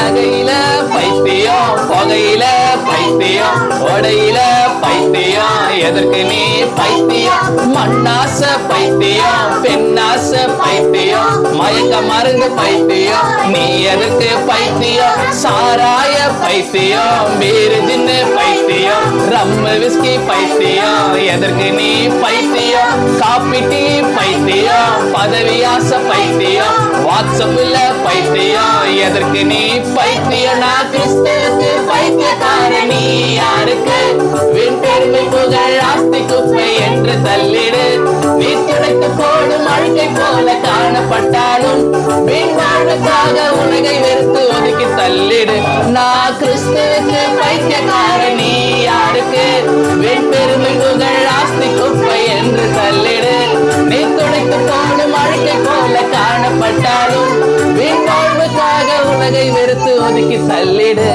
நகையில பைத்தியம் புகையில பைத்தியம் உடையில பைத்தியம் எதற்கு நீ பைத்தியம்? மண்ணாச பைத்தியம் பெண்ணாச பைத்தியம் மயக்க மருந்து பைத்தியம் நீ எதற்கு பைத்தியம்? சாராய பைத்தியம் வேறு தின்னு பைத்தியம் ரம்ம விஸ்கி பைத்தியம் எதற்கு நீ பைத்தியம்? காப்பி டீ பைத்தியம் பதவி ஆசை பைத்தியம் வாட்ஸ்அப்ல எதற்கு நீ பைத்தியனா? நான் பைத்தியக்கார நீ யாருக்கு? விண்பெருமை புகழ் ஆஸ்தி குப்பை என்று தள்ளிடு. நீ துடைத்து போடும் அழுக்கை போல காணப்பட்டாலும் வீண் உலகை வெறுத்து ஒதுக்கி தள்ளிடு. நான் கிறிஸ்துவுக்கு பைத்தியக்காரணி யாருக்கு? விண்பெருமை புகழ் ஆஸ்தி குப்பை என்று தள்ளிடு. நீ துடைத்து போடும் அழுக்கை போல காணப்பட்டாலும் வீண் வாழ்வுக்காக உலகை வெறுத்து ஒதுக்கி தள்ளிடு.